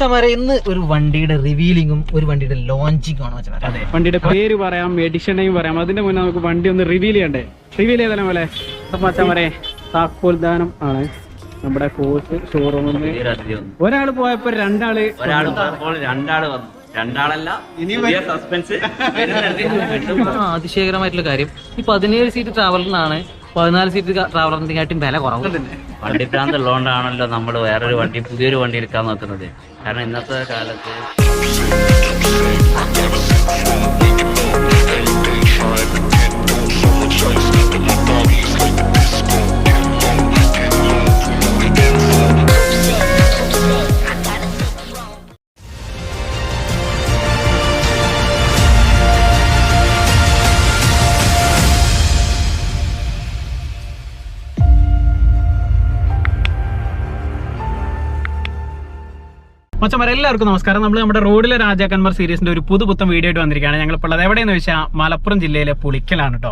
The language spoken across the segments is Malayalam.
മച്ചമാരെ ഇന്ന് ഒരു വണ്ടിയുടെ റിവീലിംഗും ഒരു വണ്ടിയുടെ ലോഞ്ചിങ്ങും ആണ് മച്ചമാരെ അതെ. വണ്ടിയുടെ പേര് പറയാം എഡിഷനെയും പറയാം. അതിന്റെ മുന്നേ നമുക്ക് വണ്ടി ഒന്ന് റിവീൽ ചെയ്യണ്ടേ? റിവീൽ ചെയ്താലും പോലെ മച്ചാൻ പറയാം താക്കോൽദാനം ആണ് നമ്മുടെ കോച്ച് ഷോറൂമിൽ ഒരാൾ പോയപ്പോ രണ്ടാൾ ഒരാൾ രണ്ടാൾ വന്നു. രണ്ടാളല്ല സസ്പെൻസ് അതിശയകരമായിട്ടുള്ള കാര്യം. ഈ പതിനേഴ് സീറ്റ് ട്രാവലറിനാണ് പതിനാല് സീറ്റ് ട്രാവലറിനെക്കാട്ടും വില കുറവ്. വണ്ടി ഭ്രാന്ത് ഉള്ളതുകൊണ്ടാണല്ലോ നമ്മൾ വേറൊരു വണ്ടി പുതിയൊരു വണ്ടി എടുക്കാൻ നോക്കുന്നത്. കാരണം ഇന്നത്തെ കാലത്ത് മച്ചന്മാരെ എല്ലാവർക്കും നമസ്കാരം. നമ്മൾ നമ്മുടെ റോഡിലെ രാജാക്കന്മാർ സീരീസിന്റെ ഒരു പുതുപുത്തൻ വീഡിയോ ആയിട്ട് വന്നിരിക്കുകയാണ്. ഞങ്ങൾ ഇപ്പോൾ ഉള്ളത് എവിടെയെന്ന് വെച്ചാൽ മലപ്പുറം ജില്ലയിലെ പുളിക്കലാണ് കേട്ടോ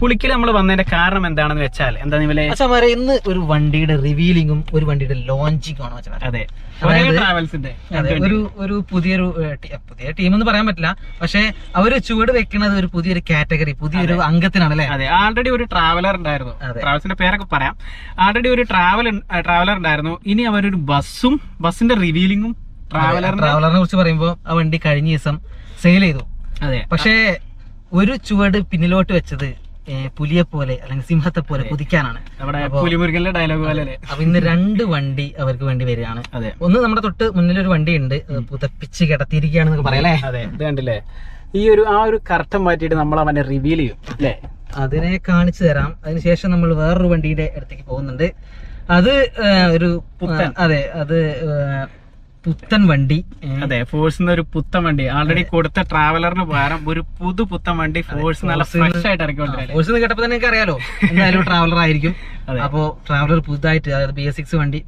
പുളിക്കൽ നമ്മൾ വന്നതിന്റെ കാരണം എന്താണെന്ന് വെച്ചാൽ എന്താ നിങ്ങളെ മച്ചമാരെ ഇന്ന് ഒരു വണ്ടിയുടെ റിവീലിംഗും ഒരു വണ്ടിയുടെ ലോഞ്ചിങ്ങും ആണ് അതെ. ട്രാവൽസിന്റെ ഒരു ഒരു പുതിയൊരു പുതിയ ടീം എന്ന് പറയാൻ പറ്റില്ല. പക്ഷെ അവർ ചുവട് വെക്കുന്നത് ഒരു പുതിയൊരു കാറ്റഗറി പുതിയൊരു അംഗത്തിനാണ് അല്ലെ? അതെ. ആൾറെഡി ഒരു ട്രാവലർ ഉണ്ടായിരുന്നു. ട്രാവൽസിന്റെ പേരൊക്കെ പറയാം. ആൾറെഡി ഒരു ട്രാവൽ ട്രാവലർ ഉണ്ടായിരുന്നു. ഇനി അവരൊരു ബസ്സും ബസ്സിന്റെ റിവീലിംഗും ട്രാവലറിനെ കുറിച്ച് പറയുമ്പോൾ ആ വണ്ടി കഴിഞ്ഞ ദിവസം സെയിൽ ചെയ്തു. അതെ. പക്ഷേ ഒരു ചുവട് പിന്നിലോട്ട് വെച്ചത് പുലിയെ പോലെ അല്ലെങ്കിൽ സിംഹത്തെ പോലെ കുതിക്കാനാണ്. പുലിമുരുകന്റെ ഡയലോഗ് പോലെ അപ്പൊ ഇന്ന് രണ്ട് വണ്ടി അവർക്ക് വേണ്ടി വരികയാണ്. അതെ. ഒന്ന് നമ്മുടെ തൊട്ട് മുന്നിൽ ഒരു വണ്ടി ഉണ്ട് പുതപ്പിച്ച് കിടത്തിയിരിക്കുകയാണെന്നൊക്കെ പറയലേ അതെ ഇത് കണ്ടില്ലേ? ഈ ഒരു ആ ഒരു കർട്ടൻ മാറ്റിയിട്ട് നമ്മൾ അവനെ റിവീൽ ചെയ്യും അല്ലേ? അതിനെ കാണിച്ചു തരാം. അതിനുശേഷം നമ്മൾ വേറൊരു വണ്ടിയുടെ അടുത്തേക്ക് പോകുന്നുണ്ട്. അത് ഒരു. അതെ അത് പുത്തൻ വണ്ടി. അതെ ഫോഴ്സ് ഒരു പുത്തൻ വണ്ടി. ആൾറെഡി കൊടുത്ത ട്രാവലറിന് പകരം ഒരു പുതു പുത്തൻ വണ്ടി ഫോഴ്സ് നല്ല ഫ്രഷ് ആയിട്ട് ഇറക്കിക്കൊണ്ടിരിക്കും ഫോഴ്സ് എന്ന് കേട്ടപ്പോ തന്നെ നിങ്ങൾക്ക് അറിയാലോ എന്തായാലും ട്രാവലർ ആയിരിക്കും. അപ്പോ ട്രാവലർ പുതുതായിട്ട് അതായത് ബി എസ് സിക്സ് വണ്ടി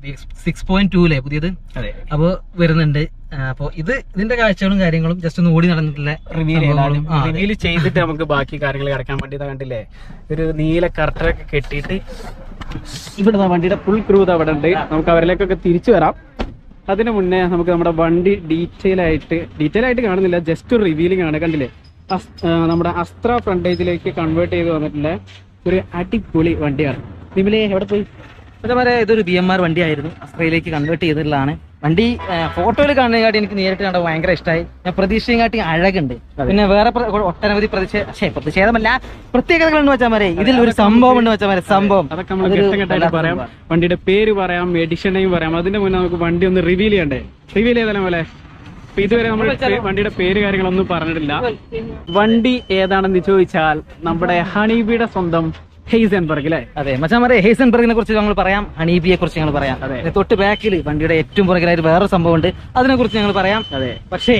സിക്സ് പോയിന്റ് ടു അല്ലേ പുതിയത്? അതെ. അപ്പോ വരുന്നുണ്ട്. അപ്പോ ഇത് ഇതിന്റെ കാഴ്ചകളും കാര്യങ്ങളും ജസ്റ്റ് ഒന്ന് ഓടി നടന്നിട്ടില്ല റിവീൽ ചെയ്തിട്ട് നമുക്ക് ബാക്കി കാര്യങ്ങൾ കിടക്കാൻ വേണ്ടി കണ്ടില്ലേ? ഒരു നീല കർട്ടറൊക്കെ കെട്ടിയിട്ട് ഇവിടെ വണ്ടിയുടെ ഫുൾ ക്രൂ അവിടെ ഉണ്ട് നമുക്ക് അവരിലേക്കൊക്കെ തിരിച്ചു വരാം. അതിനു മുന്നേ നമുക്ക് നമ്മുടെ വണ്ടി ഡീറ്റെയിൽ ആയിട്ട് ഡീറ്റെയിൽ ആയിട്ട് കാണുന്നില്ല ജസ്റ്റ് ഒരു റിവീലിംഗ് ആണ്. കണ്ടില്ലേ? നമ്മുടെ അസ്ത്ര ഫ്രണ്ടേജിലേക്ക് കൺവേർട്ട് ചെയ്ത് വന്നിട്ടുള്ള ഒരു അടിപൊളി വണ്ടിയാണ്. നിമിലേ എവിടെ പോയി? അതേപോലെ ഇതൊരു ബി എം ആർ വണ്ടി ആയിരുന്നു അസ്ത്രയിലേക്ക് കൺവേർട്ട് ചെയ്തിട്ടുള്ളതാണ്. വണ്ടി ഫോട്ടോയിൽ കാണുന്നതിനെക്കാട്ടി എനിക്ക് നേരിട്ട് കണ്ട ഭയങ്കര ഇഷ്ടമായി ഞാൻ പ്രതീക്ഷയും കാട്ടി അഴകുണ്ട് പിന്നെ വേറെ ഒട്ടനവധി പ്രതിഷേ പ്രതിഷേധമല്ല പ്രത്യേകതകൾ എന്ന് വെച്ചാൽ മതി ഇതിൽ ഒരു സംഭവം എന്ന് വെച്ചാൽ മതി സംഭവം. അതൊക്കെ നമ്മൾ പറയാം. വണ്ടിയുടെ പേര് പറയാം എഡിഷനെയും പറയാം. അതിന്റെ മുന്നേ നമുക്ക് വണ്ടി ഒന്ന് റിവീൽ ചെയ്യണ്ടേ? റിവീൽ ചെയ്താലും പോലെ. അപ്പൊ ഇതുവരെ നമ്മൾ വണ്ടിയുടെ പേര് കാര്യങ്ങളൊന്നും പറഞ്ഞിട്ടില്ല. വണ്ടി ഏതാണെന്ന് ചോദിച്ചാൽ നമ്മുടെ ഹണീബിയുടെ സ്വന്തം ഹെയ്സൻബർഗ് അല്ലേ അതെ മച്ചാമാരെ ഹേസൻബർഗിനെ കുറിച്ച് ഞങ്ങൾ പറയാം ഹണീബിയെ കുറിച്ച് ഞങ്ങൾ പറയാം. അതെ. തൊട്ട് ബാക്കിൽ വണ്ടിയുടെ ഏറ്റവും പുറകിലായിട്ട് വേറെ സംഭവം ഉണ്ട് അതിനെ കുറിച്ച് ഞങ്ങൾ പറയാം. അതെ. പക്ഷേ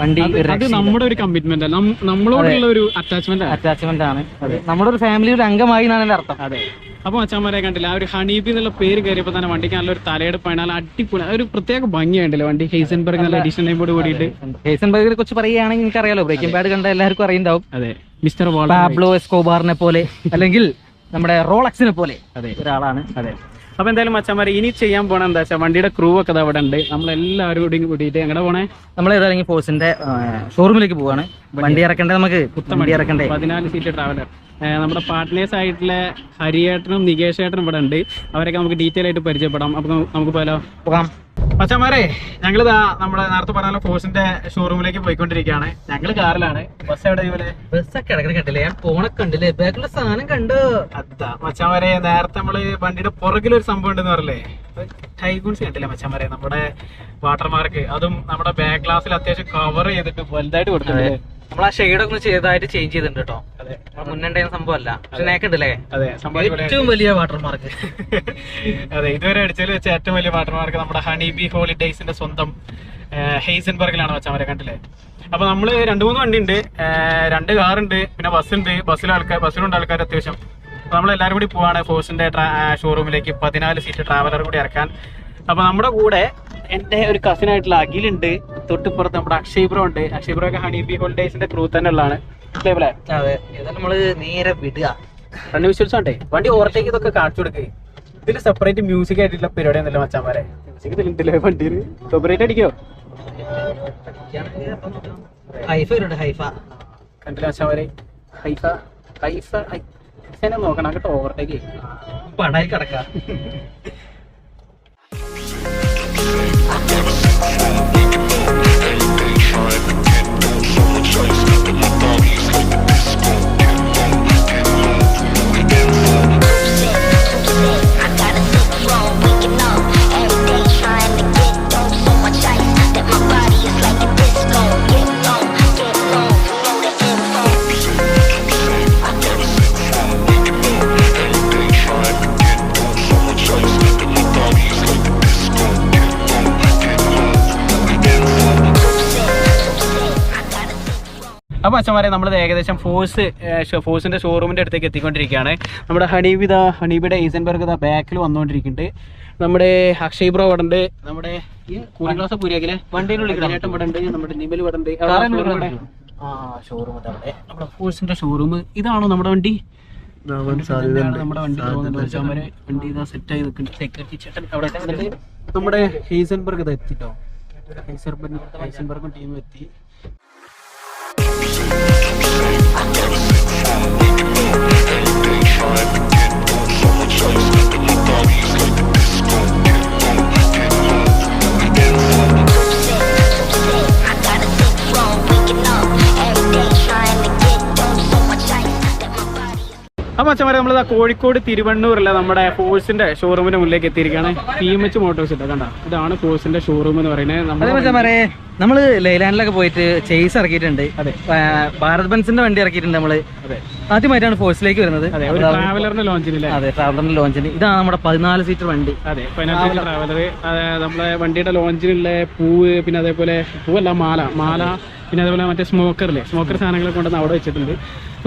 വണ്ടി അത് നമ്മുടെ ഒരു കമ്മിറ്റ്മെന്റ് നമ്മളോടുള്ള ഒരു അറ്റാച്ച്മെന്റ് ആണ്. അറ്റാച്ച്മെന്റ് ആണ്. നമ്മുടെ ഒരു ഫാമിലിയുടെ അംഗമായി എന്നാണ് എന്റെ അർത്ഥം. അതെ. അപ്പൊ അച്ഛന്മാരെ കണ്ടില്ല ആ ഒരു ഹണീബി എന്നുള്ള പേര് കയറിയപ്പോ തന്നെ വണ്ടിക്ക് നല്ലൊരു തലയെടുപ്പാണ് നല്ല അടിപൊളി ഒരു പ്രത്യേക ഭംഗിയുണ്ടല്ലോ വണ്ടി? ഹെയ്സൻബർഗ് നല്ല എഡിഷൻ കൂടി കൂടിയിട്ട്. ഹേസൻബർഗിനെ കുറിച്ച് പറയുകയാണെങ്കിൽ നിങ്ങൾക്ക് അറിയാലോ ബ്രേക്കിംഗ് പാഡ് കണ്ട എല്ലാവർക്കും അറിയുണ്ടാവും അതെ. മിസ്റ്റർ പാബ്ലോ എസ്കോബാറിനെ പോലെ അല്ലെങ്കിൽ നമ്മുടെ റോളക്സിനെ പോലെ അതെ. ഒരാളാണ്. അതെ. അപ്പൊ എന്തായാലും മച്ചന്മാരെ ഇനി ചെയ്യാൻ പോണ എന്താ വെച്ചാൽ വണ്ടിയുടെ ക്രൂ ഒക്കെ അത് അവിടെ ഉണ്ട്. നമ്മളെല്ലാവരും കൂടി കൂടിയിട്ട് എങ്ങനെ പോണേ? നമ്മൾ ഏതായാലും ഫോഴ്സിന്റെ ഷോറൂമിലേക്ക് പോവാണ്. വണ്ടി ഇറക്കണ്ടേ നമുക്ക്? വണ്ടി ഇറക്കണ്ടേ? പതിനാല് സീറ്റ് ട്രാവലർ നമ്മുടെ പാർട്ട്നേഴ്സ് ആയിട്ടുള്ള ഹരിയേട്ടനും നികേഷ് ഏട്ടനും ഇവിടെ ഉണ്ട്. അവരൊക്കെ നമുക്ക് ഡീറ്റെയിൽ ആയിട്ട് പരിചയപ്പെടാം. അപ്പൊ നമുക്ക് നമുക്ക് പോയാലോ? പോകാം. മച്ചന്മാരെ ഇതാ നമ്മുടെ നേരത്തെ പറഞ്ഞ ഫോഴ്സിന്റെ ഷോറൂമിലേക്ക് പോയിക്കൊണ്ടിരിക്കുകയാണ്. ഞങ്ങൾ കാറിലാണ്. ബസ് എവിടെ ഇവരെ ബസ്സൊക്കെ ഇടക്കിടെ കണ്ടില്ലേ? ഞാൻ ഫോണൊക്കെ കണ്ടില്ലേ? ബാക്കിലുള്ള സാധനം കണ്ടു. അതാ മച്ചാമാരെ നേരത്തെ നമ്മൾ വണ്ടിയുടെ പുറകിലൊരു സംഭവം ഉണ്ടെന്ന് പറയല്ലേ ടൈഗൂൺസ് കണ്ടില്ലേ മച്ചാമാരെ നമ്മുടെ വാട്ടർമാർക്ക് അതും നമ്മുടെ ബാക്ക് ഗ്ലാസ്സിൽ അത്യാവശ്യം കവർ ചെയ്തിട്ട് വലുതായിട്ട് കൊടുത്തിട്ടുണ്ട്. നമ്മൾ ആ ഷെയ്ഡൊക്കെ ഒന്ന് ചെയ്തതായിട്ട് ചേഞ്ച് ചെയ്തിട്ടുണ്ട് കേട്ടോ അതെ. മുന്നുണ്ടായ സംഭവമല്ല. പക്ഷെ നേക്കുണ്ടല്ലേ ഏറ്റവും വലിയ വാട്ടർമാർക്ക് അതെ ഇതുവരെ അടിച്ചതിൽ വെച്ച ഏറ്റവും വലിയ വാട്ടർമാർക്ക് നമ്മുടെ ഹണി ബി ഹോളിഡേയ്സിന്റെ സ്വന്തം ഹെയ്സൻബർഗിലാണ് വെച്ചവരെ കണ്ടില്ലേ? അപ്പൊ നമ്മൾ രണ്ടു മൂന്ന് വണ്ടി ഉണ്ട് രണ്ട് കാറുണ്ട് പിന്നെ ബസ്സുണ്ട്. ബസ്സിൽ ആൾക്കാർ ബസ്സിലുണ്ട് ആൾക്കാർ അത്യാവശ്യം. നമ്മൾ എല്ലാവരും കൂടി പോവാണ് ഫോഴ്സിന്റെ ഷോറൂമിലേക്ക് പതിനാല് സീറ്റ് ട്രാവലർ കൂടി ഇറക്കാൻ. അപ്പൊ നമ്മുടെ കൂടെ എന്റെ ഒരു കസിൻ ആയിട്ടുള്ള അഖിലുണ്ട്. തൊട്ടിപ്പുറത്ത് നമ്മുടെ അക്ഷയ് ബ്രോ ഉണ്ട്. അക്ഷയ് ബ്രോ ഒക്കെ ഹണി ബി ഹോളിഡേസിന്റെ ക്രൂ തന്നെ ഉള്ളതാണ്. അതെ. നമ്മൾ നേരെ വിടുക. രണ്ട് ഉണ്ടേ വണ്ടി ഓവർടേക്ക് ഇതൊക്കെ കാണിച്ചു കൊടുക്കേ. ഇതിൽ സെപ്പറേറ്റ് മ്യൂസിക് ആയിട്ടുള്ള പരിപാടി ഒന്നുമില്ല മച്ചാമാരെ. മ്യൂസിക് ഇതിലുണ്ടല്ലേ വണ്ടിയിൽ സെപ്പറേറ്റ് അടിക്കോ? ഹൈഫ ഹൈഫ. കണ്ടില്ല മച്ചാമാരെ? ഹൈഫ ഹൈഫ നോക്കണം അങ്ങോട്ട് ഓവർടേക്ക് പണായി കിടക്കാം. അച്ഛന്മാരെ നമ്മൾ ഏകദേശം ഫോഴ്സ് ഫോഴ്സിന്റെ ഷോറൂമിന്റെ അടുത്തേക്ക് എത്തിക്കൊണ്ടിരിക്കുകയാണ്. നമ്മുടെ ഹണീബിത ഹണീബിയുടെ ഈസൻബർഗ് ഇതാ ബാക്കിൽ വന്നുകൊണ്ടിരിക്കുന്നുണ്ട്. നമ്മുടെ അക്ഷയ് ബ്രോ ഇവിടെ ഉണ്ട്. നമ്മുടെ കൂളിംഗ് ഗ്ലാസ് ഇവിടെ ഉണ്ട് നമ്മുടെ നിമൽ ഇവിടെ ഉണ്ട്. ആ ഷോറൂം അവിടെ. നമ്മുടെ ഫോഴ്സിന്റെ ഷോറൂം ഇതാണോ നമ്മുടെ വണ്ടി? നമ്മുടെ വണ്ടി. വണ്ടി ഇതാ സെറ്റ് ആയി നിൽക്കുന്നുണ്ട് സെക്യൂരിറ്റി ചേട്ടൻ അവിടെ നമ്മുടെ ഇതാ എത്തിട്ടോ? ഹെയ്സൻബർഗ് ടീം ടീമും എത്തി. Trying to get on someone chase, The my is അപ്പൊ അച്ഛന്മാരെ നമ്മളിതാ കോഴിക്കോട് തിരുവണ്ണൂരിലെ നമ്മുടെ ഫോഴ്സിന്റെ ഷോറൂമിന്റെ മുന്നിലേക്ക് എത്തിയിരിക്കുകയാണ്. പി എം എച്ച് മോട്ടോഴ്സ് ഇട്ടോ കണ്ട? ഇതാണ് ഫോഴ്സിന്റെ ഷോറൂം എന്ന് പറയുന്നത്. നമ്മൾ ലൈലാൻഡിലൊക്കെ പോയിട്ട് ചേസ് ഇറക്കിയിട്ടുണ്ട്. അതെ. ഭാരത് ബൻസിന്റെ വണ്ടി ഇറക്കിയിട്ടുണ്ട് നമ്മൾ. ആദ്യമായിട്ടാണ് ഫോഴ്സിലേക്ക് വരുന്നത്. ട്രാവലറിന്റെ ലോഞ്ചിന് അതെ ട്രാവലറിന്റെ ലോഞ്ചിന് ഇതാണ് നമ്മുടെ പതിനാല് സീറ്റർ വണ്ടി. അതെ ട്രാവലർ നമ്മുടെ വണ്ടിയുടെ ലോഞ്ചിനുള്ള പൂവ് പിന്നെ അതേപോലെ പൂവല്ല മാല. മാല പിന്നെ അതേപോലെ മറ്റേ സ്മോക്കറില്ലേ സ്മോക്കർ സാധനങ്ങളൊക്കെ കൊണ്ടുവന്ന് അവിടെ വെച്ചിട്ടുണ്ട്.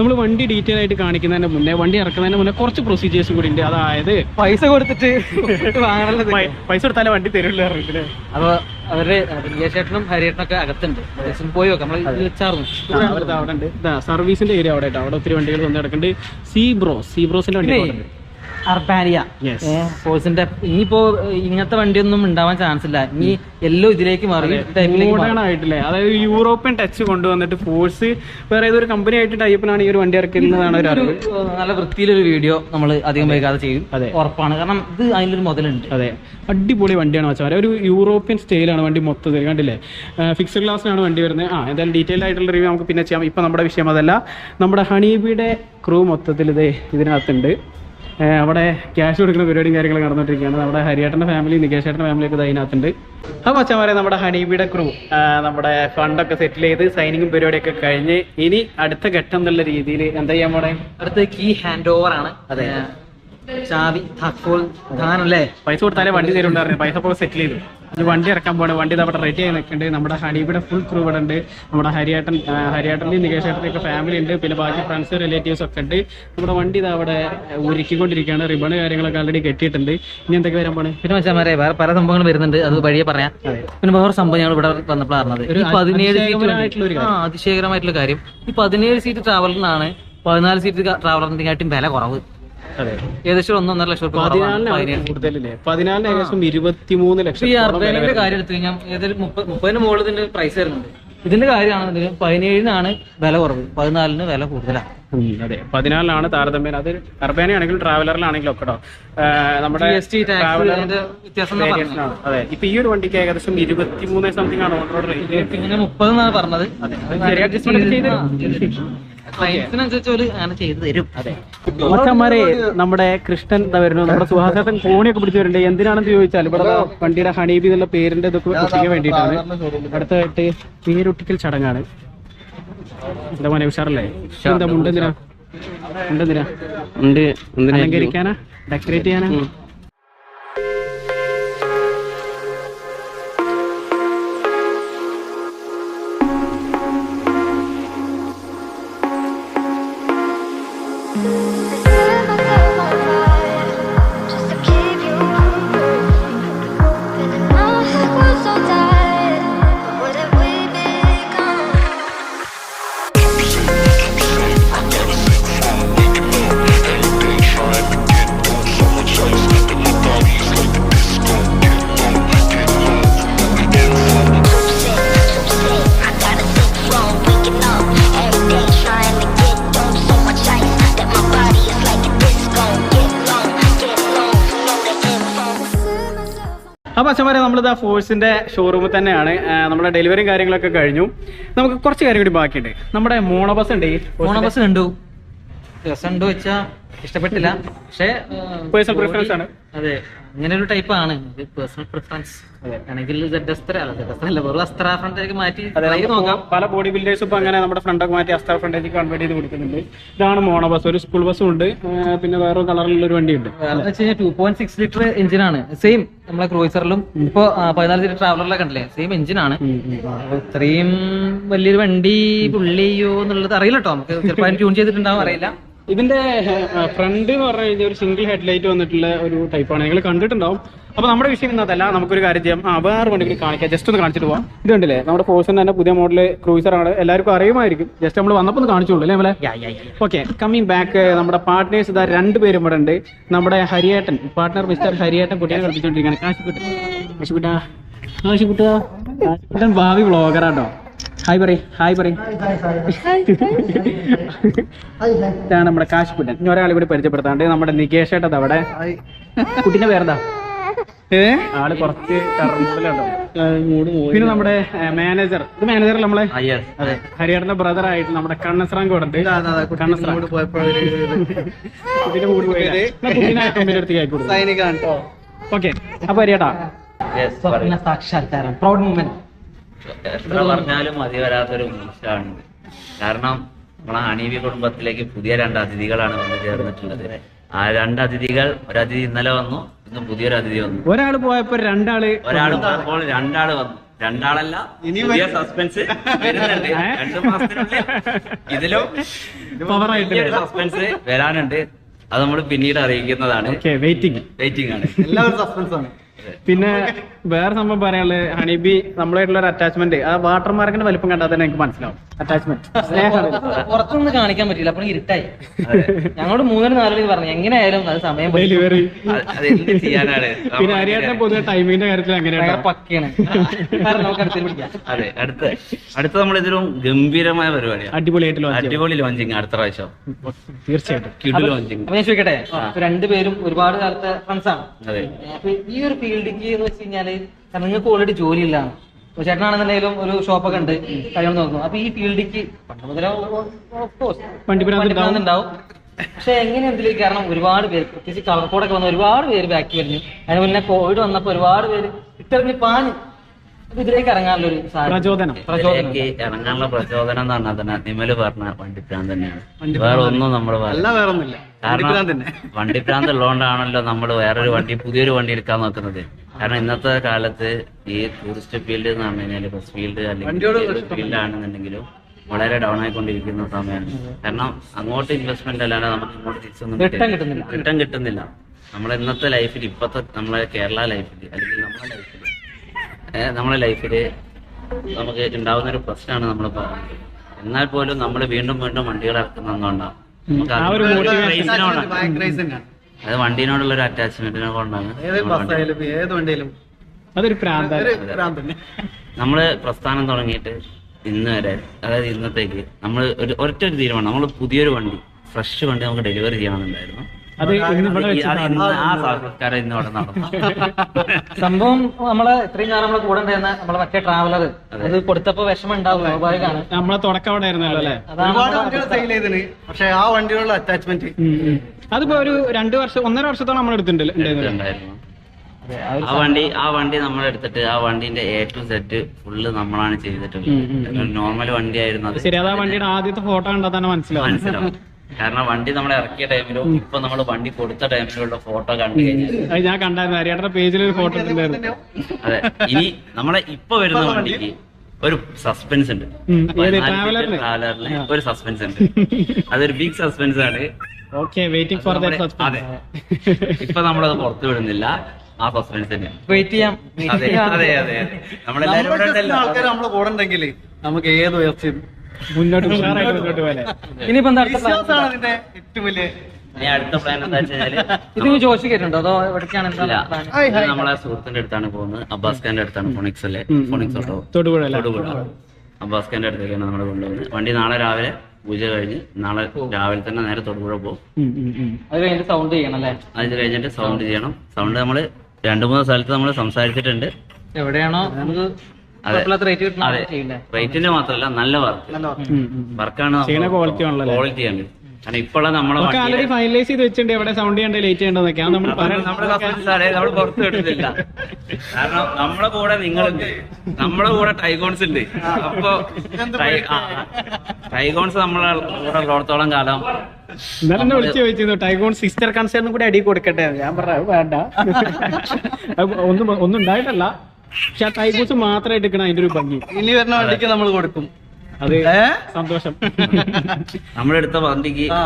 നമ്മൾ വണ്ടി ഡീറ്റെയിൽ ആയിട്ട് കാണിക്കുന്നതിന് മുന്നേ വണ്ടി ഇറക്കുന്നതിന് മുന്നേ കുറച്ച് പ്രൊസീജിയേഴ്സും കൂടി ഉണ്ട്. അതായത് പൈസ കൊടുത്തിട്ട് പൈസ കൊടുത്താലേ വണ്ടി തരുള്ളൂ അപ്പൊ അവരുടെ ചേട്ടനും ഹരിയേട്ടനും ഒക്കെ അകത്തുണ്ട്. പോയി വെക്കാം. നമ്മൾ വെച്ചാർന്നു. അവിടെ ഉണ്ട്. സർവീസിന്റെ ഏരിയ അവിടെ ആയിട്ട്. അവിടെ ഒത്തിരി വണ്ടികൾ വന്ന് കിടക്കുന്നുണ്ട്. സീബ്രോസ് സീബ്രോസിന്റെ വണ്ടി. അർബാനിയ. ഫോഴ്സിന്റെ ഇനിയിപ്പോ ഇങ്ങനത്തെ വണ്ടിയൊന്നും ഉണ്ടാവാൻ ചാൻസ് ഇല്ല. ഇനി എല്ലാം ഇതിലേക്ക് മാറി. ആയിട്ടില്ലേ? അതായത് യൂറോപ്യൻ ടച്ച് കൊണ്ടുവന്നിട്ട് ഫോഴ്സ് വേറെ ഏതൊരു കമ്പനി ആയിട്ട് ടൈപ്പിനാണ് ഈ ഒരു വണ്ടി ഇറക്കുന്നതാണ് ഒരു അറിവ്. നല്ല വൃത്തിയിലൊരു വീഡിയോ നമ്മൾ അധികം വൈകാതെ ചെയ്യും. അതെ. ഉറപ്പാണ്. കാരണം ഇത് അതിലൊരു മുതലുണ്ട്. അതെ. അടിപൊളി വണ്ടിയാണ് വെച്ചാൽ ഒരു യൂറോപ്യൻ സ്റ്റൈലാണ് വണ്ടി മൊത്തത്തിൽ. കണ്ടില്ലേ? ഫിക്സഡ് ഗ്ലാസ്സിനാണ് വണ്ടി വരുന്നത്. ആ എന്തായാലും ഡീറ്റെയിൽ ആയിട്ടുള്ള റിവ്യൂ നമുക്ക് പിന്നെ ചെയ്യാം. ഇപ്പം നമ്മുടെ വിഷയം അതല്ല. നമ്മുടെ ഹണീബിയുടെ ക്രൂ മൊത്തത്തിൽ ഇത് ഇതിനകത്തുണ്ട്. അവിടെ ക്യാഷ് കൊടുക്കുന്ന പരിപാടിയും കാര്യങ്ങളും നടന്നുകൊണ്ടിരിക്കുകയാണ് നമ്മുടെ ഹരിയേട്ടന്റെ ഫാമിലി നികേഷ് ചേട്ടന്റെ ഫാമിലിയൊക്കെ അതിനകത്തുണ്ട് അപ്പോൾ അച്ഛന്മാരെ നമ്മുടെ ഹണീബിയുടെ ക്രൂ നമ്മുടെ ഫണ്ടൊക്കെ സെറ്റിൽ ചെയ്ത് സൈനിങ്ങും പരിപാടിയൊക്കെ കഴിഞ്ഞ് ഇനി അടുത്ത ഘട്ടം എന്നുള്ള രീതിയിൽ എന്താ ചെയ്യാൻ പോണേ? അടുത്ത കീ ഹാൻഡ് ഓവർ ആണ്. അതെ. ചാവി താക്കോൽ ധാനല്ലേ? പൈസ കൊടുത്താലേ വണ്ടി തരുന്നുണ്ടായിരുന്നു പൈസ ഇപ്പോൾ സെറ്റിൽ ചെയ്തു. ഇനി വണ്ടി ഇറക്കാൻ പോകണം വണ്ടി ഇത് അവിടെ റെഡി ആയി നിൽക്കുന്നുണ്ട്. നമ്മുടെ ഹണീബിയുടെ ഫുൾ ക്രൂ ഇവിടെ ഉണ്ട്. നമ്മുടെ ഹരിയേട്ടൻ ഹരിയേട്ടന്റെയും നികേഷ് ഒക്കെ ഫാമിലി ഉണ്ട്. പിന്നെ ബാക്കി ഫ്രണ്ട്സ് റിലേറ്റീവ്സ് ഒക്കെ ഉണ്ട്. നമ്മുടെ വണ്ടി ഇത് അവിടെ ഒരുക്കിക്കൊണ്ടിരിക്കുകയാണ്. റിബണ് കാര്യങ്ങളൊക്കെ ആൾറെഡി കെട്ടിയിട്ടുണ്ട്. ഇനി എന്തൊക്കെ വരാൻ പോണേ? പിന്നെ മച്ചാമാരെ വേറെ പല സംഭവങ്ങൾ വരുന്നുണ്ട്. അത് വഴിയെ പറയാം. പിന്നെ വേറെ സംഭവം ഞങ്ങൾ ഇവിടെ വന്നപ്പോൾ അറിഞ്ഞത് ഒരു പതിനേഴ് സീറ്റ് അതിശയകരമായിട്ടുള്ള കാര്യം. ഈ പതിനേഴ് സീറ്റ് ട്രാവലറിനാണ് പതിനാല് സീറ്റ് ട്രാവലറിനെക്കാട്ടും വില കുറവ്. ഏകദേശം ഒന്നൊന്നര ലക്ഷം കൂടുതലല്ലേ? പതിനാലിന് ഏകദേശം ഇരുപത്തിമൂന്ന് ലക്ഷം ഈ കാര്യം എടുത്തു കഴിഞ്ഞാൽ ഏതൊരു മുപ്പതിന് മുകളിൽ ഇതിന്റെ പ്രൈസ് വരുന്നുണ്ട്. ഇതിന്റെ കാര്യമാണെന്നുണ്ടെങ്കിൽ പതിനേഴിനാണ് വില കുറവ്. പതിനാലിന് വില കൂടുതലാണ് അതെ. പതിനാലിനാണ് താരതമ്യം അത് അർബാനയാണെങ്കിലും ട്രാവലറിലാണെങ്കിലും ഒക്കെ നമ്മുടെ അതെ. ഇപ്പൊ ഈ ഒരു വണ്ടിക്ക് ഏകദേശം ഇരുപത്തിമൂന്ന് സംതിങ് ആണ് ഓൺ റോഡ് റേറ്റ് ഇങ്ങനെ മുപ്പത് എന്നാണ് പറഞ്ഞത് മച്ചന്മാരെ നമ്മുടെ കൃഷ്ണൻ എന്താ വരുന്നു നമ്മുടെ സുഹാസേട്ടൻ ഫോണിയൊക്കെ പിടിച്ചു വരുന്നുണ്ട്. എന്തിനാണെന്ന് ചോദിച്ചാൽ ഇവിടെ വണ്ടിയുടെ ഹണീബി എന്നുള്ള പേരിന്റെ ഇതൊക്കെ ഒട്ടിക്കാൻ വേണ്ടിയിട്ടാണ്. അടുത്തായിട്ട് പേരൊട്ടിക്കൽ ചടങ്ങാണ്. എന്താ മോനെ ഉഷാറല്ലേ? എന്താ മുണ്ടെന്തിനാ? മുണ്ടെന്തിനാ? ഉണ്ട് അലങ്കരിക്കാനാ? ഡെക്കറേറ്റ് ചെയ്യാനാ? മച്ചന്മാരെ നമ്മൾ ആ ഫോഴ്സിന്റെ ഷോറൂമിൽ തന്നെയാണ്. നമ്മുടെ ഡെലിവറിയും കാര്യങ്ങളൊക്കെ കഴിഞ്ഞു. നമുക്ക് കുറച്ച് കാര്യം കൂടി ബാക്കിയുണ്ട്. നമ്മുടെ മോണോബസ് ഉണ്ട്. മോണോബസ് മോണോ ബസ് കണ്ടു രസമുണ്ടോ വെച്ചാ ഇഷ്ടപ്പെട്ടില്ല. പക്ഷേ പേഴ്സണൽ പ്രിഫറൻസ് ആണ്. അതെ അങ്ങനെ ഒരു ടൈപ്പ് ആണ് പേഴ്സണൽ പ്രിഫറൻസ് ആണെങ്കിൽ സെഡ് അസ്ത്ര അല്ല സെഡ് അസ്ത്ര അല്ല വെറും അസ്ത്ര ഫ്രണ്ടിലേക്ക് മാറ്റി അതെ, നോക്കാം. പല ബോഡി ബിൽഡേഴ്സും ഇപ്പൊ അങ്ങനെ നമ്മുടെ ഫ്രണ്ടൊക്കെ മാറ്റി അസ്ത്ര ഫ്രണ്ടേജ് കൺവേർട്ട് ചെയ്ത് കൊടുക്കുന്നുണ്ട്. ഇതാണ് മോണോ ബസ് ഒരു സ്കൂൾ ബസ്സും ഉണ്ട്. പിന്നെ വേറെ കളറിലുള്ള ഒരു വണ്ടി ഉണ്ട്. ടു പോയിന്റ് സിക്സ് ലിറ്റർ എഞ്ചിനാണ് സെയിം നമ്മളെ ക്രൂയിസറിലും ഇപ്പൊ പതിനാല് ലിറ്റർ ട്രാവലറിലൊക്കെ ഉണ്ടല്ലേ സെയിം എഞ്ചിനാണ് ആണ്. ഇത്രയും വലിയൊരു വണ്ടി പുള്ളിയോ എന്നുള്ളത് അറിയില്ല കേട്ടോ നമുക്ക് ചിലപ്പോൾ ട്യൂൺ ചെയ്തിട്ടുണ്ടാവും അറിയില്ല. ഇതിന്റെ ഫ്രണ്ട് എന്ന് പറഞ്ഞു കഴിഞ്ഞാൽ ഒരു സിംഗിൾ ഹെഡ് ലൈറ്റ് വന്നിട്ടുള്ള ഒരു ടൈപ്പാണ് നിങ്ങൾ കണ്ടിട്ടുണ്ടാവും അപ്പൊ നമ്മുടെ വിഷയം ഇന്നതല്ല നമുക്കൊരു കാര്യം ചെയ്യാം ആ വേറെ വണ്ടി കാണിക്കാം ജസ്റ്റ് ഒന്ന് കാണിച്ചിട്ട് പോവാം ഇത് കണ്ടില്ലേ നമ്മുടെ ഫോഴ്സിന്റെ തന്നെ പുതിയ മോഡൽ ക്രൂസർ ആണ് എല്ലാവർക്കും അറിയുമായിരിക്കും ജസ്റ്റ് നമ്മൾ വന്നപ്പോൾ ഒന്ന് കാണിച്ചോളൂ അല്ലേ നമ്മളെ ഓക്കെ കമ്മിങ് ബാക്ക് നമ്മുടെ പാർട്ട്നേഴ്സ് ഇതാ രണ്ടുപേരും ഇവിടെ ഉണ്ട് നമ്മുടെ ഹരിയേട്ടൻ പാർട്ട്ണർ മിസ്റ്റർ ഹരിയേട്ടൻ കുട്ടിയെ കളിപ്പിച്ചോണ്ടിരിക്കുകയാണ് ഭാവി കാശിക്കുട്ട കാശിക്കുട്ട കാശിക്കുട്ടൻ ഭാവി ഹായ് പറയ് ഹായ് പറയ് ഇതാണ് നമ്മുടെ കാശ്പുട്ടൻ ഇനി ഒരാളെ കൂടി പരിചയപ്പെടുത്താണ്ട് നമ്മുടെ നികേഷ് ഏട്ടത് അവിടെ. കുട്ടിന്റെ പേരെന്താ? ആൾ കുറച്ച് പിന്നെ നമ്മുടെ മാനേജർ. ഇത് മാനേജർ നമ്മളെ? അതെ. ഹരിയേട്ടന്റെ ബ്രദർ ആയിട്ട് നമ്മുടെ കണ്ണസ്രാം കൂടെ കുട്ടീന്റെ പോയത് കുട്ടീനെ അടുത്ത് ഓക്കെ. അപ്പൊ ഹരിയേട്ടാ. സ്വപ്ന സാക്ഷാത്കാരം. പ്രൗഡ് മൂമെന്റ് എത്ര പറഞ്ഞാലും മതി വരാത്തൊരു നിമിഷമാണ് കാരണം നമ്മളെ ഹണീബി കുടുംബത്തിലേക്ക് പുതിയ രണ്ട് അതിഥികളാണ് വന്നു ചേർന്നിട്ടുള്ളത്. ആ രണ്ട് അതിഥികൾ ഒരതിഥി അതിഥി ഇന്നലെ വന്നു ഇന്ന് പുതിയൊരു അതിഥി വന്നു. ഒരാൾ പോയപ്പോ രണ്ടാൾ ഒരാൾ പോയപ്പോൾ രണ്ടാൾ വന്നു. രണ്ടാളല്ല പുതിയ സസ്പെൻസ് വരുന്നുണ്ട്. രണ്ടു മാസത്തിനുള്ളിൽ ഇതിലും സസ്പെൻസ് വരാനുണ്ട്. അത് നമ്മൾ പിന്നീട് അറിയിക്കുന്നതാണ്. വെയിറ്റിംഗ് വെയിറ്റിംഗ് സസ്പെൻസ് ആണ്. പിന്നെ വേറെ സംഭവം പറയാനുള്ളത് ഹണിബി നമ്മളായിട്ടുള്ള ഒരു അറ്റാച്ച്മെന്റ് ആ വാട്ടർ മാർക്കിന്റെ വലിപ്പം കണ്ടാൽ തന്നെ എനിക്ക് മനസ്സിലാവും. അറ്റാച്ച്മെന്റ് സ്നേഹമാണ് പുറത്തൊന്നും കാണിക്കാൻ പറ്റില്ല അപ്പോൾ ഇരുട്ടായി. ഞങ്ങളോട് മൂന്നര നാല് പറഞ്ഞു എങ്ങനെയായാലും അത് സമയം ഡെലിവറി പിന്നെ ഹരിയാട്ട പൊതുവെ ടൈമിന്റെ കാര്യത്തിൽ അങ്ങനെയാണ് പക്കയാണ്. നമുക്ക് അടുത്ത് പിടിക്കാം. അതെ അടുത്ത. അടുത്ത നമ്മൾ ഇതിലും ഗംഭീരമായ പരിപാടിയാണ് അടിപൊളിയായിട്ട്. അടിപൊളി ലോഞ്ചിങ് അടുത്ത പ്രാവശ്യം. തീർച്ചയായിട്ടും. ഞാൻ ചോദിക്കട്ടെ? രണ്ടുപേരും ഒരുപാട് കാലത്തെ ഫ്രണ്ട്സ് ആണ്. അതെ. ഈ ഒരു ഫീൽഡിക്ക് എന്ന് വെച്ച് കഴിഞ്ഞാൽ കാരണം നിങ്ങൾക്ക് ഓൾറെഡി ജോലി ഇല്ല ഇപ്പൊ ചേട്ടനാണെന്നുണ്ടെങ്കിലും ഒരു ഷോപ്പൊക്കെ ഉണ്ട്. കഴിയണം നോക്കുന്നു. അപ്പൊ ഈ ഫീൽഡിക്ക് പണ്ട് മുതലേ ഉണ്ടാവും. പക്ഷെ എങ്ങനെ എന്തിലേക്ക് കാരണം ഒരുപാട് പേര് പ്രത്യേകിച്ച് കളർ കോഡൊക്കെ വന്ന ഒരുപാട് പേര് ബാക്കി വരുന്നു അതിന് മുന്നേ കോവിഡ് വന്നപ്പോ ഒരുപാട് പേര് ഇട്ടെറിഞ്ഞ് പാഞ്ഞ്. ഇതിലേക്ക് ഇറങ്ങാനുള്ള ഒരു പ്രചോദനം. ഇതിലേക്ക് ഇറങ്ങാനുള്ള പ്രചോദനം എന്ന് പറഞ്ഞാൽ തന്നെ നിമൽ പറഞ്ഞ വണ്ടിപ്രാൻ തന്നെയാണ്. വേറെ ഒന്നും നമ്മൾ കാരണം വണ്ടിപ്രാന്ത് ഉള്ളതുകൊണ്ടാണല്ലോ നമ്മൾ വേറൊരു വണ്ടി പുതിയൊരു വണ്ടി എടുക്കാൻ നോക്കുന്നത്. കാരണം ഇന്നത്തെ കാലത്ത് ഈ ടൂറിസ്റ്റ് ഫീൽഡ് എന്ന് പറഞ്ഞു കഴിഞ്ഞാൽ ബസ് ഫീൽഡ് അല്ലെങ്കിൽ ഫീൽഡ് ആണെന്നുണ്ടെങ്കിലും വളരെ ഡൗൺ ആയിക്കൊണ്ടിരിക്കുന്ന സമയമാണ്. കാരണം അങ്ങോട്ട് ഇൻവെസ്റ്റ്മെന്റ് അല്ലാതെ നമുക്ക് ഇങ്ങോട്ട് തിരിച്ചൊന്നും റിട്ടേൺ കിട്ടുന്നില്ല. നമ്മളെ ഇന്നത്തെ ലൈഫിൽ ഇപ്പോഴത്തെ നമ്മളെ കേരള ലൈഫിൽ അല്ലെങ്കിൽ നമ്മുടെ ലൈഫിൽ നമ്മളെ ലൈഫിൽ നമുക്ക് ഉണ്ടാവുന്ന ഒരു പ്രശ്നമാണ് നമ്മൾ പറയുന്നത് എന്നാൽ പോലും നമ്മൾ വീണ്ടും വീണ്ടും വണ്ടികൾ ഇറക്കുന്നതുകൊണ്ടാണ്. അത് വണ്ടീനോടുള്ള ഒരു അറ്റാച്ച്മെന്റിനെ കൊണ്ടാണ്. നമ്മൾ പ്രസ്ഥാനം തുടങ്ങിയിട്ട് ഇന്ന് വരെ അതായത് ഇന്നത്തേക്ക് നമ്മൾ ഒരു ഒറ്റ ഒരു തീരുമാനം നമ്മൾ പുതിയൊരു വണ്ടി ഫ്രഷ് വണ്ടി നമുക്ക് ഡെലിവറി ചെയ്യണമെന്നുണ്ടായിരുന്നു അത് ഇന്ന് ഇവിടെ അത് ആ സാക്ഷാത്കാരം ഇന്ന് ഇവിടെ. നടന്നു. സംഭവം നമ്മളെ ഇത്രയും കാലം നമ്മളെ കൂടെ ഉണ്ടായിരുന്ന നമ്മളെ മറ്റേ ട്രാവലർ അത്. കൊടുത്തപ്പോ വിഷമം ഉണ്ടാവും സ്വാഭാവികമാണ്. നമ്മളെ തുടക്കം അവിടെ ആയിരുന്നല്ലോ അല്ലേ? അതാണ് ഒരുപാട് വണ്ടികൾ സെയിൽ ചെയ്തിന് പക്ഷെ ആ വണ്ടികളുടെ അറ്റാച്ച്മെന്റ്. അതിപ്പോ ഒരു രണ്ടു വർഷം ഒന്നര വർഷത്തോളം നമ്മൾ എടുത്തിട്ടുണ്ട് ഉണ്ടായിരുന്നു ആ വണ്ടി ആ വണ്ടി നമ്മൾ എടുത്തിട്ട് ആ വണ്ടിന്റെ എ ടു സെറ്റ് ഫുള്ള് നമ്മളാണ് ചെയ്തിട്ടുള്ളത്. നോർമൽ വണ്ടിയായിരുന്നു അത്. ശരി അത് ആ വണ്ടിയുടെ ആദ്യത്തെ ഫോട്ടോ കണ്ടാൽ തന്നെ മനസ്സിലാവും. മനസ്സിലാവും. കാരണം വണ്ടി നമ്മൾ ഇറക്കിയ ടൈമിലും ഇപ്പൊ നമ്മൾ വണ്ടി കൊടുത്ത ടൈമിലുള്ള ഫോട്ടോ കണ്ടു കഴിഞ്ഞാൽ ഞാൻ കണ്ടായിരുന്നു. ഹരിയാട്ടയുടെ പേജിൽ ഒരു ഫോട്ടോ ഉണ്ടായിരുന്നു അതെ. ഇനി നമ്മളെ ഇപ്പൊ വരുന്ന വണ്ടിക്ക് ഒരു സസ്പെൻസ് ഉണ്ട്. ട്രാവലറിന്? ഒരു സസ്പെൻസ് ഉണ്ട്. അതൊരു ബിഗ് സസ്പെൻസ് ആണ്. ഓക്കെ വെയിറ്റിംഗ് ഫോർ അതെ ഇപ്പൊ നമ്മളത് പുറത്തു വിടുന്നില്ല. ആ സസ്പെൻസ് തന്നെ വെയിറ്റ് ചെയ്യാം. അതെ അതെ അതെ നമ്മളെല്ലാരും. ആൾക്കാർ നമ്മളെ കൂടെ ഉണ്ടെങ്കിൽ നമുക്ക് ഏത് ഉയർച്ചയും മുന്നോട്ട് മുന്നോട്ട് പോലെ ഇനിയിപ്പോ എന്താ അടുത്ത അതിന്റെ ഏറ്റവും വലിയ ഇനി അടുത്ത പ്ലാൻ എന്താ വെച്ചാൽ ഇത് ജോഷി അതോ എവിടേക്കാണ് ഇത് നമ്മളെ സുഹൃത്തിന്റെ അടുത്താണ് പോകുന്നത്. അബ്ബാസ് ഖാന്റെ അടുത്താണ് ഫോണിക്സ് അല്ലേ? Phoenix auto. തൊടുപുഴ തൊടുപുഴ. അബ്ബാസ് ഖാന്റെ അടുത്തേക്കാണ് നമ്മളെ കൊണ്ടുപോകുന്നത്. വണ്ടി നാളെ രാവിലെ പൂജ കഴിഞ്ഞ് നാളെ രാവിലെ തന്നെ നേരെ തൊടുപുഴ പോകും. അത് കഴിഞ്ഞിട്ട് സൗണ്ട് ചെയ്യണം അല്ലേ? അത് കഴിഞ്ഞിട്ട് സൗണ്ട് ചെയ്യണം. സൗണ്ട് നമ്മൾ രണ്ടു മൂന്ന് സ്ഥലത്ത് നമ്മൾ സംസാരിച്ചിട്ടുണ്ട്. എവിടെയാണോ? നമുക്ക് റേറ്റിന്റെ മാത്രമല്ല നല്ല വർക്ക്. വർക്കാണ് ക്വാളിറ്റി ആണ് ക്വാളിറ്റിയാണ് കാരണം ഇപ്പോഴാണ് നമ്മളെ ആൾറെഡി ഫൈനലൈസ് ചെയ്ത് വെച്ചിട്ടുണ്ട്. എവിടെ സൗണ്ട് ചെയ്യണ്ടേ ലേറ്റ് ചെയ്യണ്ടെന്നൊക്കെ നമ്മൾ നമ്മുടെ കസ്റ്റമേഴ്സ് ആണ് നമ്മൾ പുറത്ത് വിടുന്നില്ല കാരണം നമ്മളെ കൂടെ നിങ്ങളുണ്ട് നമ്മളെ കൂടെ ടൈഗോൺസ് ഉണ്ട്. അപ്പൊ ടൈഗോൺസ് നമ്മളെ കൂടെ ഉള്ളിടത്തോളം കാലം ഇന്നലെ എന്നെ വിളിച്ച് ചോദിച്ചിരുന്നു. ടൈഗോൺ സിസ്റ്റർ കൺസേർന്നും കൂടി അടി കൊടുക്കട്ടെ ഞാൻ പറഞ്ഞു വേണ്ട. ഒന്നും ഒന്നും ഉണ്ടായിട്ടല്ല. പക്ഷെ ആ മാത്രമേ മാത്രമായിട്ട് എടുക്കണം അതിന്റെ ഒരു ഭംഗി. ഇനി വരുന്ന വണ്ടിക്ക് നമ്മൾ കൊടുക്കും. അത്? സന്തോഷം. നമ്മളെടുത്ത വണ്ടിക്ക് ആ.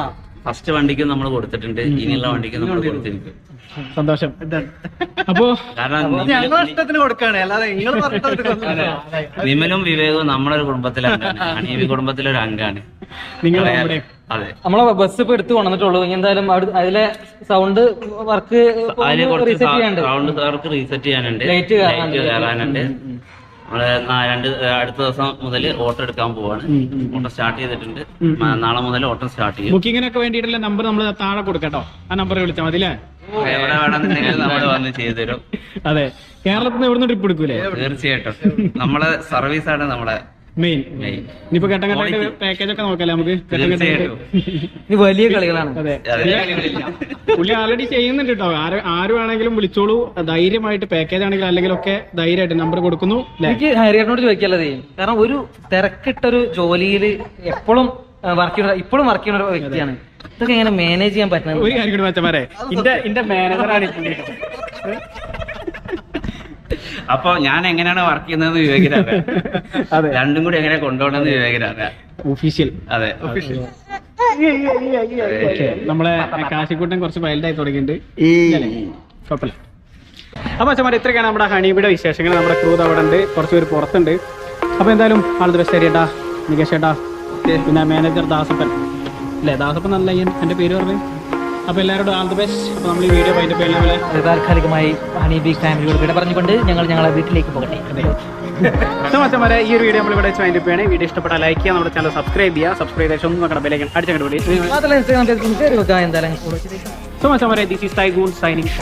ഫസ്റ്റ് വണ്ടിക്ക് നമ്മൾ കൊടുത്തിട്ടുണ്ട്. ഇനിയുള്ള വണ്ടിക്ക് നമ്മൾ കൊടുത്തിട്ടുണ്ട് സന്തോഷം. അപ്പോ ഇഷ്ടത്തിന് കൊടുക്കാണ് അല്ലാതെ നിമലും വിവേകവും നമ്മളെ ഒരു കുടുംബത്തിലെ അംഗമാണ് അണീവി കുടുംബത്തിലെ ഒരു അംഗമാണ് നിങ്ങൾ? അതെ. നമ്മളെ ബസ് ഇപ്പൊ എടുത്തു കൊണ്ടുവന്നിട്ടുള്ളൂ. ഇനി എന്തായാലും അവിടെ അതിലെ sound work sound work reset ചെയ്യാനുണ്ട്. ലൈറ്റ് കയറാനുണ്ട്. നമ്മൾ രണ്ട് അടുത്ത ദിവസം മുതൽ ഓട്ടോ എടുക്കാൻ പോവാണ്. ഓട്ടോ സ്റ്റാർട്ട് ചെയ്തിട്ടുണ്ട്. നാളെ മുതൽ ഓട്ടോ സ്റ്റാർട്ട് ചെയ്യും. ബുക്കിങ്ങിനൊക്കെ വേണ്ടിയിട്ടുള്ള നമ്പർ നമ്മൾ താഴെ കൊടുക്കട്ടോ ആ നമ്പർ വിളിച്ചാൽ മതി അല്ലേ? എവിടെ നമ്മൾ വന്ന് ചെയ്തുതരും. അതെ. കേരളത്തിൽ നിന്ന് എവിടുന്ന് ട്രിപ്പ് എടുക്കൂലേ? തീർച്ചയായിട്ടും. നമ്മളെ സർവീസ് ആണ് നമ്മളെ മെയിൻ മെയിൻ ഇനിയിപ്പോ ഘട്ടം ഘട്ടമായിട്ട് പാക്കേജ് ഒക്കെ നോക്കല്ലേ നമുക്ക്? ഘട്ടം ഘട്ടമായിട്ട് വലിയ കളികളാണ്. പുള്ളി ആൾറെഡി ചെയ്യുന്നുണ്ട് കേട്ടോ ആര് ആര് വേണമെങ്കിലും വിളിച്ചോളൂ. ധൈര്യമായിട്ട് പാക്കേജ് ആണെങ്കിലും അല്ലെങ്കിൽ ഒക്കെ ധൈര്യമായിട്ട് നമ്പർ കൊടുക്കുന്നു. എനിക്ക് ഹരിയേട്ടനോട് ചോദിക്കാനുള്ളത്. കാരണം ഒരു തിരക്കിട്ടൊരു ജോലിയിൽ എപ്പോഴും വർക്ക് ചെയ്യുന്ന ഇപ്പോഴും വർക്ക് ചെയ്യുന്ന ഒരു വ്യക്തിയാണ്. ഇതൊക്കെ എങ്ങനെ മാനേജ് ചെയ്യാൻ പറ്റുന്നത്? ഒരു കാര്യം കൂടി മച്ചമാരെ ഇന്റെ ഇന്റെ മാനേജറാണ്. അപ്പൊ ഞാൻ എങ്ങനെയാണ് വർക്ക് ചെയ്യുന്നത് വിവേകരാണ് അതെ. രണ്ടും കൂടി എങ്ങനെ കൊണ്ടുപോകണമെന്ന് വിവേകരാണ് ഒഫീഷ്യൽ അതെ. നമ്മളെ കാശിക്കൂട്ടൻ കുറച്ച് വൈൽഡായി തുടങ്ങിയിട്ടുണ്ട്? കുഴപ്പമില്ല. അപ്പൊ അച്ഛന്മാർ ഇത്രയൊക്കെയാണ് നമ്മുടെ ഹണീബിയുടെ വിശേഷങ്ങൾ. നമ്മുടെ ക്രൂത് അവിടെ ഉണ്ട്. കുറച്ച് പേര് പുറത്തുണ്ട്. അപ്പൊ എന്തായാലും ആൾ ദ ബെസ്റ്റ് ചേട്ടാ നികേഷ് ചേട്ടാ പിന്നെ മാനേജർ ദാസപ്പൻ. അല്ലേ? ദാസപ്പൻ നല്ല എന്റെ പേര് പറഞ്ഞു അപ്പൊ എല്ലാവരോടും ആൾ ദ ബെസ്റ്റ് അപ്പൊ നമ്മൾ ഈ വീഡിയോ പേരിൽ അത് താൽക്കാലികമായി ഹണി ബി ഫാമിലിയോട് വിട പറഞ്ഞുകൊണ്ട് ഞങ്ങൾ ഞങ്ങളെ വീട്ടിലേക്ക് പോകട്ടെ. മച്ചന്മാരെ ഈ ഒരു വീഡിയോ നമ്മൾ ഇവിടെ വെച്ച് വൈൻഡ് ചെയ്യാണ്. വീഡിയോ ഇഷ്ടപ്പെട്ടാൽ ലൈക്ക് ചെയ്യുക നമ്മുടെ ചാനൽ സബ്സ്ക്രൈബ് ചെയ്യുക. സബ്സ്ക്രൈബ് ചെയ്ത ഒന്നും നോക്കണം ബെലൈക്കൻ follow ചെയ്തേക്കാം. സോ മച്ചന്മാരെ ദിസ് ഈസ് ടൈഗൂൺ സൈനിങ്.